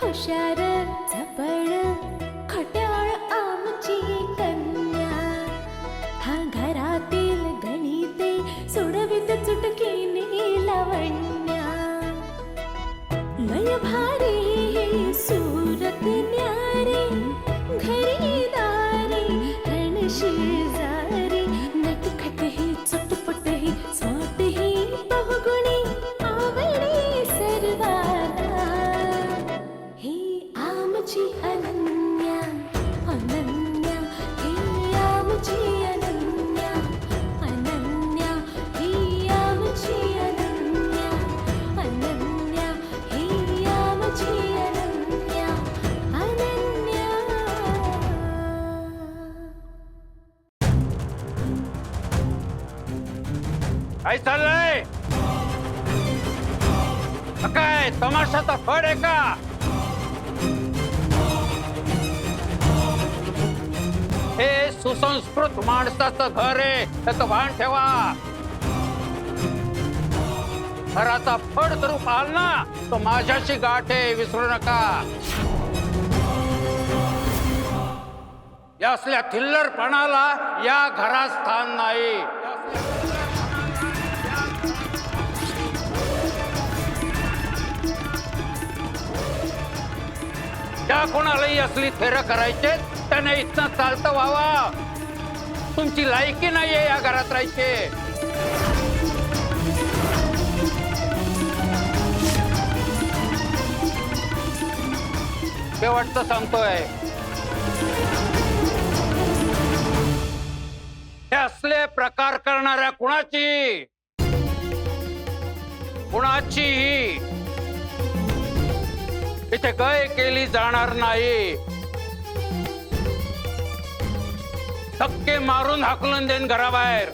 hoşarır. काय चाललंय? काय तमाशाचा फड आहे का? हे सुसंस्कृत माणसाचं घर आहे त्याचं भान ठेवा. घराचा फड करू पाहाल ना तो माझ्याशी गाठ आहे विसरू नका. या असल्या थिल्लरपणाला या घरात स्थान नाही. ज्या कोणालाही असली फेरं करायचे त्याने इथनं चालतं व्हावा. तुमची लायकी नाहीये या घरात राहायचे. शेवटचं सांगतोय. हे असले प्रकार करणाऱ्या कुणाची? कुणाचीही काय गय केली जाणार नाही? धक्के मारून हाकलून देईन घराबाहेर.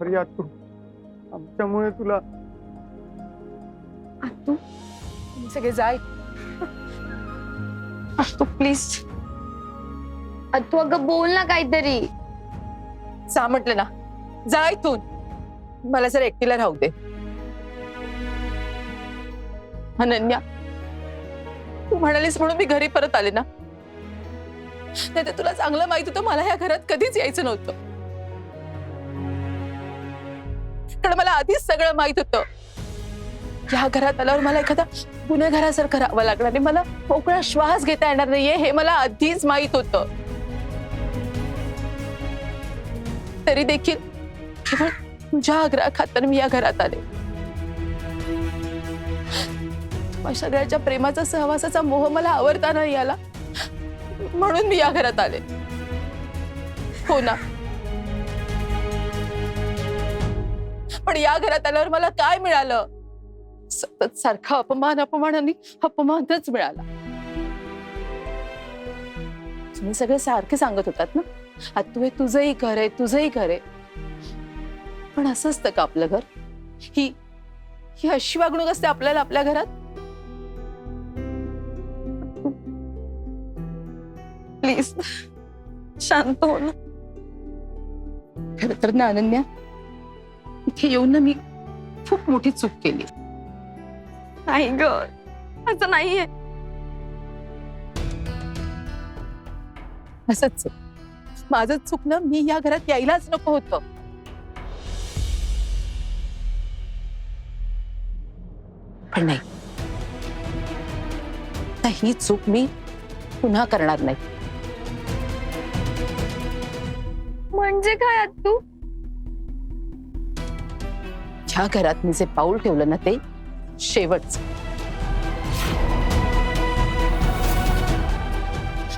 फरियाद करू आमच्यामुळे तुला तू सगळे जाय तू प्लीज तू अगं बोल ना काहीतरी. सा म्हटलं ना. जाय तू मला जर एकटीला राहू दे. अनन्या तू म्हणालीस म्हणून मी घरी परत आले ना. नाही तुला चांगलं माहीत होतं मला ह्या घरात कधीच यायचं नव्हतं. कारण मला आधीच सगळं माहीत होतं. या घरात आल्यावर मला एखादा गुन्हेगारासारखं राहावं लागणार आणि मला मोकळा श्वास घेता येणार नाहीये हे मला आधीच माहीत होतं. तरी देखील केवळ तुझ्या आग्रहाखातर मी या घरात आले. सगळ्याच्या प्रेमाचा सहवासाचा मोह मला आवडता नाही आला. म्हणून मी या घरात आले. हो ना. पण या घरात आल्यावर मला काय मिळालं? सतत सारखा अपमान अपमान आणि अपमानच मिळाला. तुम्ही सगळे सारखे सांगत होतात ना? तू हे तुझंही घर आहे तुझंही घर आहे. पण असं असतं का आपलं घर? ही ही अशी वागणूक असते आपल्याला आपल्या घरात? प्लीज शांत हो ना खर तर ना अनन्या इथे येऊन ना मी खूप मोठी चूक केली. नाही ग असं नाहीये. असंच आहे. माझं चुकलं मी या घरात यायलाच नको होतं. पण नाही. आता ही चूक मी पुन्हा करणार नाही. म्हणजे काय तू ज्या घरात मी जे पाऊल ठेवलं ना ते शेवटच.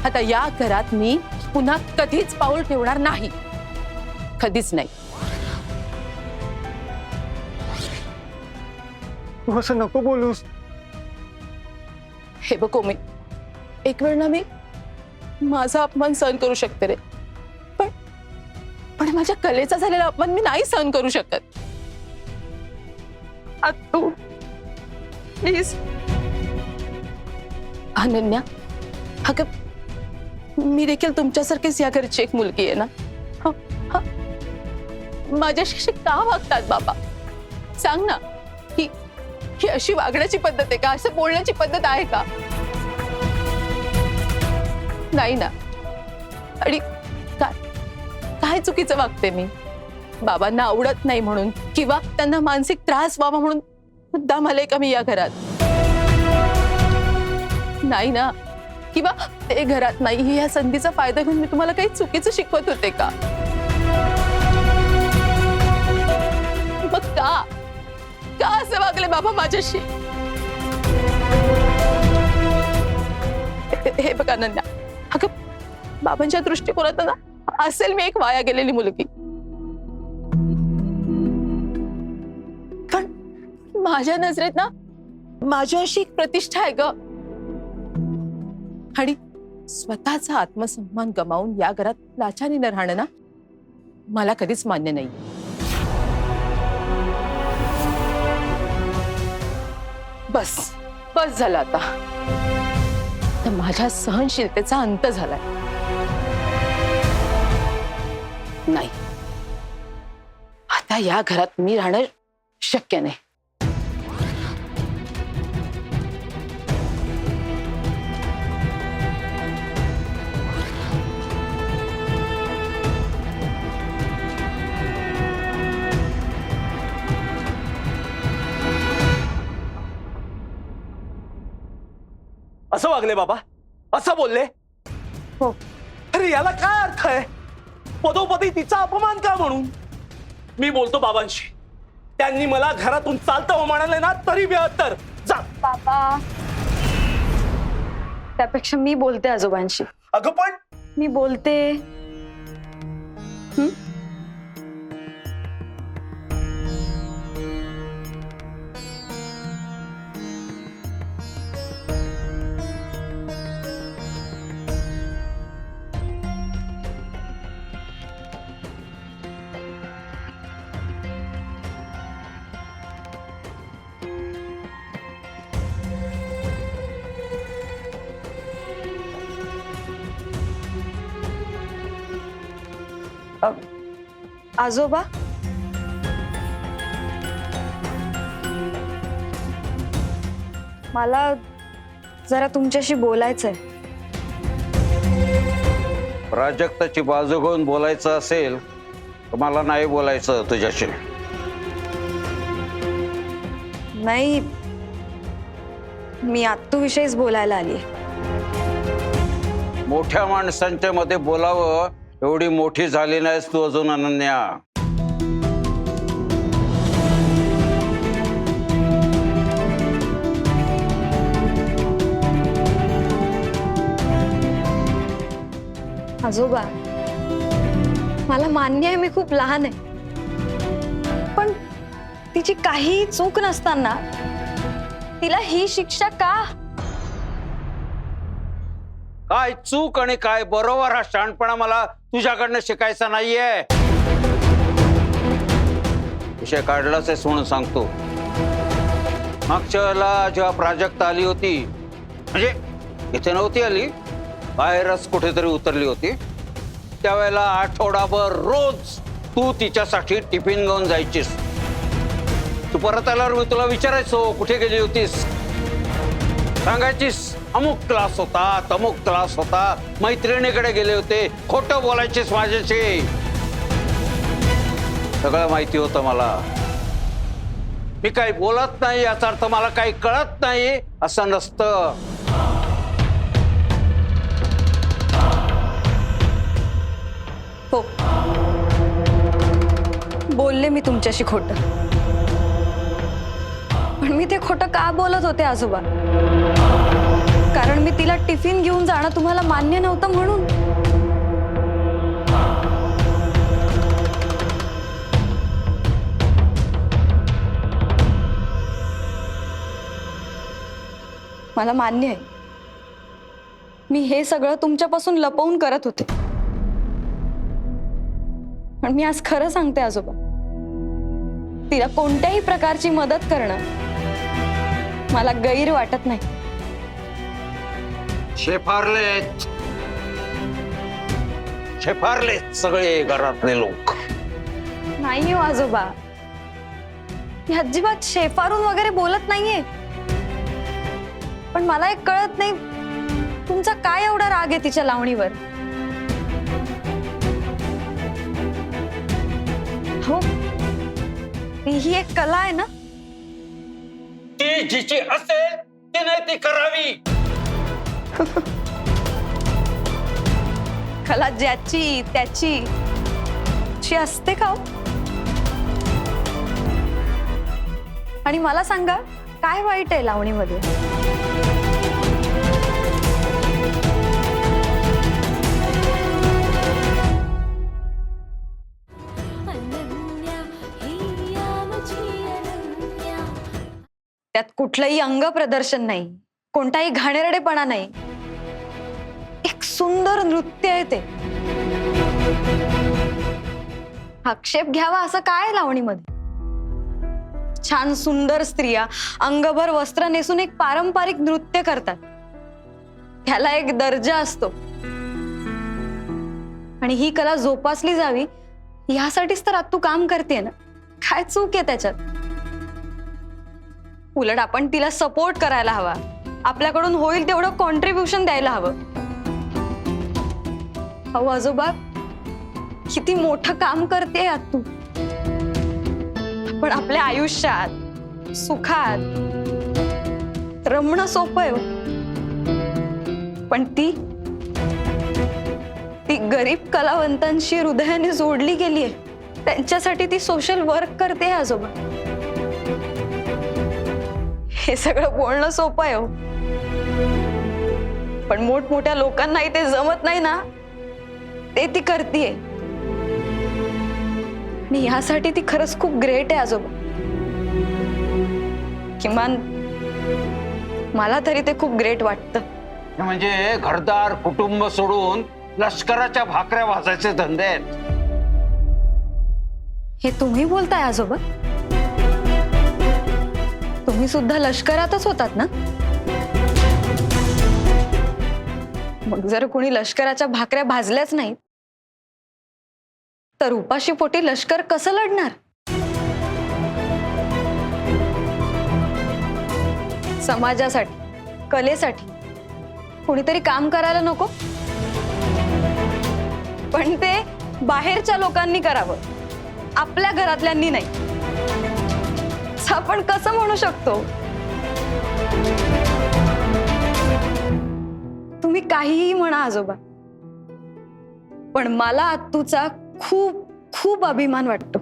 आता या घरात मी पुन्हा कधीच पाऊल ठेवणार नाही. कधीच नाही. तू असं नको बोलूस. हे बघ मी एक वेळ ना मी माझा अपमान सहन करू शकते रे. पण पण माझ्या कलेचा झालेला अपमान मी नाही सहन करू शकत. तू प्लीज अनन्या अगं मी देखील तुमच्यासारखीच या घरची एक मुलगी आहे ना? माझ्याशी का वागतात बाबा? सांग ना ही ही अशी वागण्याची पद्धत आहे का? असं बोलण्याची पद्धत आहे का? नाही ना. आणि काय काय चुकीचं वागते मी? बाबांना आवडत नाही म्हणून किंवा त्यांना मानसिक त्रास व्हावा म्हणून मुद्दाम आले का मी या घरात नाही ना? किंवा ते घरात नाही या संधीचा फायदा घेऊन मी तुम्हाला काही चुकीचं शिकवत होते का? मग का? का असं वागले बाबा माझ्याशी? हे- हे बघा नंदा अगं बाबांच्या दृष्टिकोनात ना असेल मी एक वाया गेलेली मुलगी. माझ्या नजरेत ना माझी अशी एक प्रतिष्ठा आहे ग. आणि स्वतःचा आत्मसन्मान गमावून या घरात लाचारीनं राहणं ना मला कधीच मान्य नाही. बस बस झालं आता. तर माझ्या सहनशीलतेचा अंत झालाय. नाही. आता या घरात मी राहणं शक्य नाही. असं वागले बाबा? असं बोलले? हो. अरे याला काय अर्थ आहे? पदोपदी तिचा अपमान का म्हणून? मी बोलतो बाबांशी. त्यांनी मला घरातून चालतं म्हणाले ना तरी बेहत्तर. जा. बाबा. त्यापेक्षा मी बोलते आजोबांशी. अगं पण मी बोलते. अ, आजोबा? मला जरा तुमच्याशी बोलायचंय. प्राजक्ताची बाजू घेऊन बोलायचं असेल तर मला नाही बोलायचं तुझ्याशी. नाही मी आत्तूविषयीच बोलायला आली मोठ्या माणसांच्या मध्ये बोलावं एवढी मोठी झाली नाहीस तू अजून अनन्या. आजोबा मला मान्य आहे मी खूप लहान आहे. पण तिची काही चूक नसताना तिला ही शिक्षा का काय चूक आणि काय बरोबर हा शहाणपणा मला तुझ्याकडनं शिकायचा नाहीये. विषय काढलाच आहे म्हणून सांगतो. मागच्या वेळेला जेव्हा प्राजक्त आली होती म्हणजे इथे नव्हती आली बाहेरच कुठेतरी उतरली होती त्यावेळेला आठवडाभर रोज तू तिच्यासाठी टिफिन घेऊन जायचीस. तू परत आल्यावर मी तुला विचारायचो कुठे गेली होतीस? सांगायचीस. अमुक त्रास होता तमुक त्रास होता. मैत्रिणीकडे गेले होते. खोटं बोलायचीस माझ्याशी. सगळं माहिती होतं मला. मी काही बोलत नाही याचा अर्थ मला काही कळत नाही असं नसतं. हो. बोलले मी तुमच्याशी खोट. पण मी ते खोटं का बोलत होते आजोबा? कारण मी तिला टिफिन घेऊन जाणं तुम्हाला मान्य नव्हतं म्हणून. मला मान्य आहे. मी हे सगळं तुमच्यापासून लपवून करत होते. पण मी आज खरं सांगते आजोबा. तिला कोणत्याही प्रकारची मदत करणं मला गैर वाटत नाही. शेफारलेत. शेफारलेत सगळे घरातले लोक. नाही हो आजोबा. मी अजिबात शेफारून वगैरे बोलत नाहीये. पण मला एक कळत नाही तुमचा काय एवढा राग आहे तिच्या लावणीवर? हो ही एक कला आहे ना? ती जिची असेल तिने ती करावी. कला ज्याची त्याची. ची असते का हो? आणि मला सांगा काय वाईट आहे लावणीमध्ये? त्यात कुठलंही अंग प्रदर्शन नाही. कोणताही घाणेरडेपणा नाही. सुंदर नृत्य आहे ते. आक्षेप घ्यावा असं काय लावणीमध्ये? छान सुंदर स्त्रिया अंगभर वस्त्र नेसून एक पारंपरिक नृत्य करतात. त्याला एक दर्जा असतो. आणि ही कला जोपासली जावी यासाठीच तर तू काम करते ना? काय चूक आहे त्याच्यात? उलट आपण तिला सपोर्ट करायला हवा. आपल्याकडून होईल तेवढं कॉन्ट्रीब्युशन द्यायला हवं. भाऊ आजोबा किती मोठं काम करते आत तू. पण आपल्या आयुष्यात सुखात रमणं सोपं आहे हो. पण ती ती गरीब कलावंतांशी हृदयाने जोडली गेली आहे. त्यांच्यासाठी ती सोशल वर्क करते आजोबा. हे सगळं बोलणं सोपं आहे हो. पण मोठमोठ्या लोकांनाही ते जमत नाही ना. ते ती करतीये. आणि ह्यासाठी ती खरंच खूप ग्रेट आहे आजोबा. किमान मला तरी ते खूप ग्रेट वाटतं. म्हणजे घरदार कुटुंब सोडून लष्कराच्या भाकऱ्या वाजायचे धंदे आहेत. हे तुम्ही बोलताय आजोबा? तुम्ही सुद्धा लष्करातच होतात ना? मग जर कोणी लष्कराच्या भाकऱ्या भाजल्याच नाहीत तर उपाशी पोटी लष्कर कसं लढणार? समाजासाठी कलेसाठी कुणीतरी काम करायला नको. पण ते बाहेरच्या लोकांनी करावं. आपल्या घरातल्यांनी नाही. आपण कसं म्हणू शकतो? तुम्ही काहीही म्हणा आजोबा. पण मला आत्तूचा खूप खूप अभिमान वाटतो.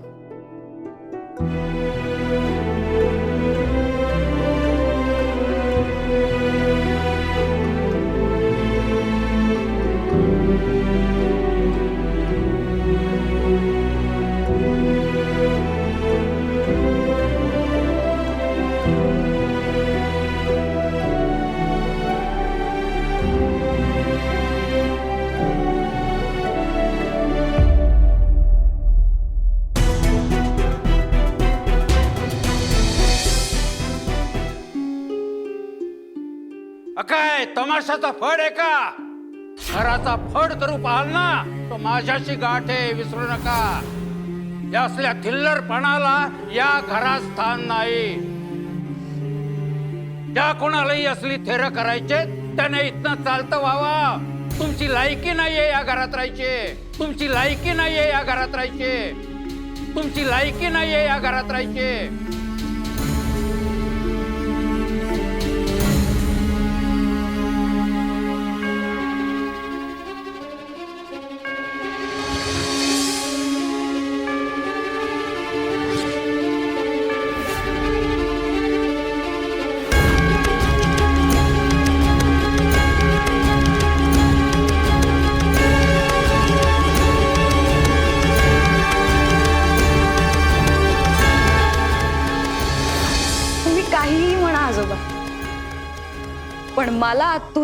काय? तमाशाचा फड आहे का? घराचा फड करू पाहाल ना. तो माझ्याशी गाठ आहे विसरू नका. या असल्या थिल्लरपणाला या घरात स्थान नाही. ज्या कोणालाही असली थेर करायचे त्याने इथनं चालतं व्हावा. तुमची लायकी नाहीये या घरात राहायचे. तुमची लायकी नाहीये या घरात राहायचे. तुमची लायकी नाहीये या घरात राहायचे.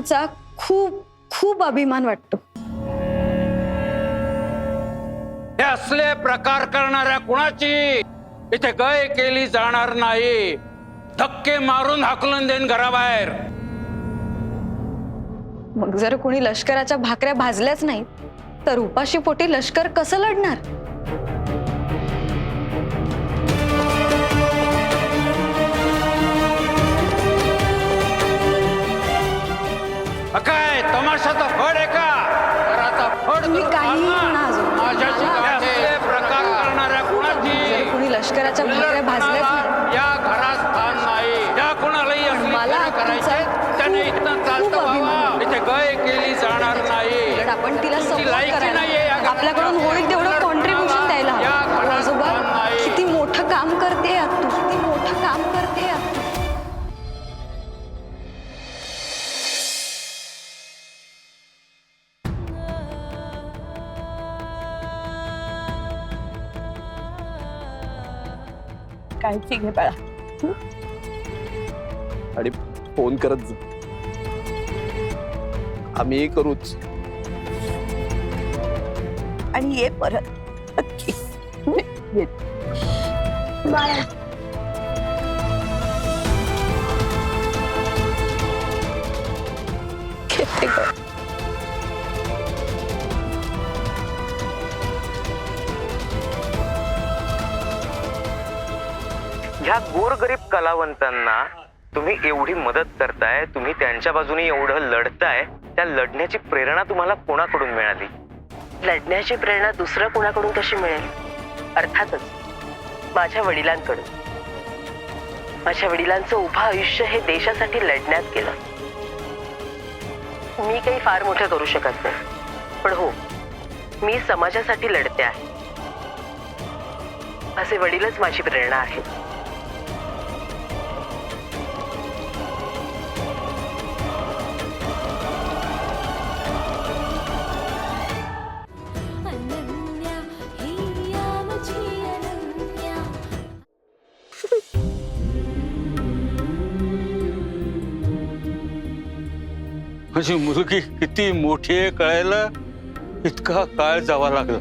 आत्तूचा खूप खूप अभिमान वाटतो. हे असले प्रकार करणाऱ्या कुणाची? इथे गय केली जाणार नाही. धक्के मारून हाकलून देईन घराबाहेर. मग जर कोणी लष्कराच्या भाकऱ्या भाजल्याच नाही तर उपाशी पोटी लष्कर कसं लढणार? काय तमाशाचा फड आहे का? घराचा फड तुम्ही काहीही. म्हणा. माझ्याशी काय असले प्रकार करणाऱ्या जर कुणाची कोणी लष्कराच्या भाकऱ्या भाजल्याच नाही. या घरात स्थान नाही. या कोणालाही असली मला करायचे तुमचा त्याने खूप- खूप चालतं अभिमान व्हावा इथे गय केली जाणार नाही. आपण तिला तुमची सपोर्ट लायकी नाहीये या करायला. आपल्याकडून होईल तेवढं कॉन्ट्रीब्युशन द्यायला या हवं आजोबा स्थान नाही. किती मोठं काम करते तू. काळजी घे बाळा. आणि फोन करत आम्ही करूच. आणि ये परत. नक्की. ये. ह्या गोरगरीब कलावंतांना तुम्ही एवढी मदत करताय तुम्ही त्यांच्या बाजूने एवढं लढताय त्या लढण्याची प्रेरणा तुम्हाला कोणाकडून मिळाली? लढण्याची प्रेरणा दुसऱ्या कोणाकडून कशी मिळेल? अर्थातच माझ्या वडिलांकडून. माझ्या वडिलांचं उभं आयुष्य हे देशासाठी लढण्यात गेलं. मी काही फार मोठं करू शकत नाही. पण हो मी समाजासाठी लढते आहे. असे वडीलच माझी प्रेरणा आहे माझी मुलगी किती मोठी आहे कळायला इतका काळ जावा लागला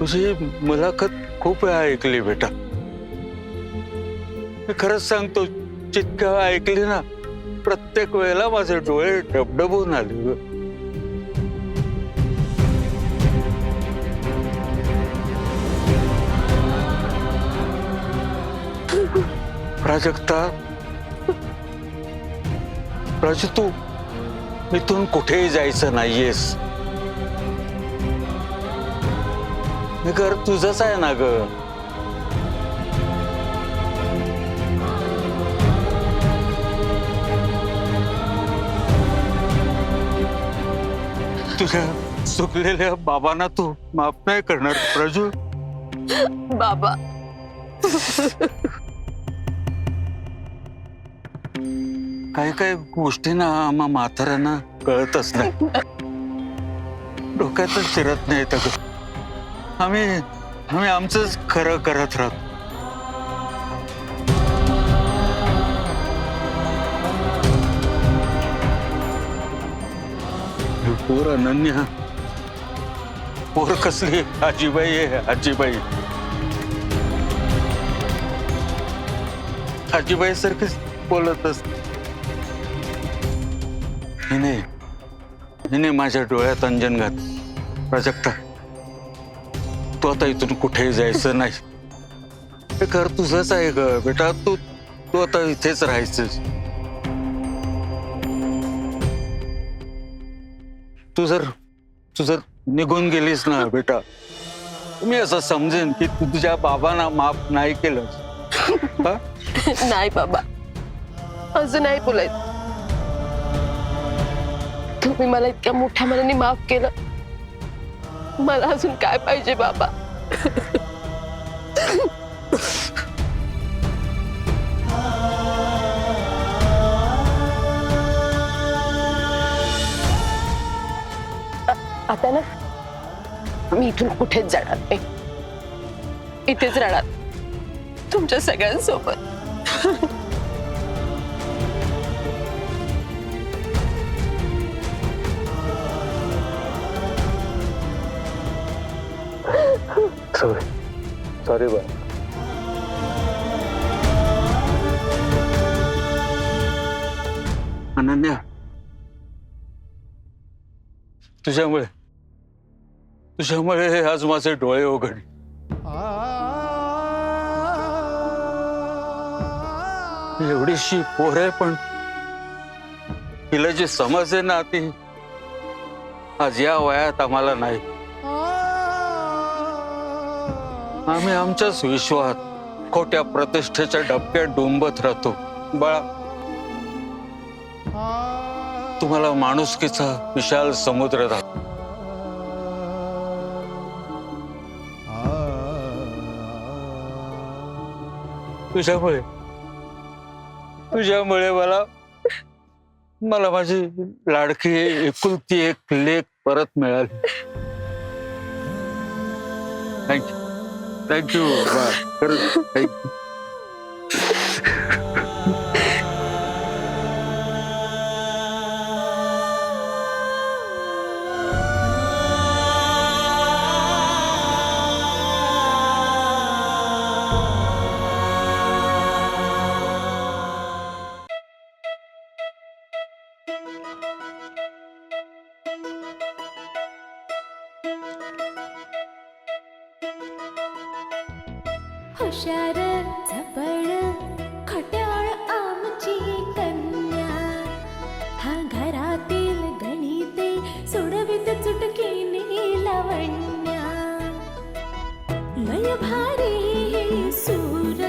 तुझी मुलाखत खूप वेळा ऐकली बेटा मी खरंच सांगतो, जितक्या ऐकली ना, प्रत्येक वेळेला माझे डोळे डबडबून आले. प्राजक्ता राजू तू इथून कुठेही जायचं नाहीयेस. हे घर तुझंच आहे ना ग. तुझ्या चुकलेल्या बाबांना तू माफ़ नाही करणार राजू बाबा. काही काही गोष्टी ना आम्हा म्हाताऱ्यांना कळतच नाही. डोक्यातच शिरत नाही तर आम्ही आम्ही आमचंच खरं करत राहतो. पोर अनन्या. पोर कसली? आजीबाई आहे आजीबाई. आजीबाई सारखीच बोलत असते हिने हिने माझ्या डोळ्यात अंजन घात प्राजक्ता. तू आता इथून कुठेही जायचं नाही. हे घर तुझंच आहे ग बेटा. तू तू आता इथेच राहायचं तू जर तू जर निघून गेलीस ना बेटा मी असं समजेन की तू तुझ्या बाबांना माफ नाही केलं नाही बाबा. असं नाही बोलायचं. तुम्ही मला इतक्या मोठ्या मनाने माफ केलं. मला अजून काय पाहिजे बाबा? आता ना मी इथून कुठेच जाणार नाही. इथेच राहणार. तुमच्या सगळ्यांसोबत. अरे बा अनन्या. तुझ्यामुळे. तुझ्यामुळे आज माझे डोळे उघडले. एवढीशी पोर आहे पण. तिला जी समज आहे ना ती आज या वयात आम्हाला नाही. आम्ही आमच्याच विश्वात खोट्या प्रतिष्ठेच्या डबक्यात डोंबत राहतो. बाळा तुम्हाला माणुसकीचा विशाल समुद्र राहतो तुझ्यामुळे तुझ्यामुळे मला मला माझी लाडकी एकुलती एक लेख परत मिळाली. थँक्यू थँक्यू खरंच थँक्यू हुशार भार सूर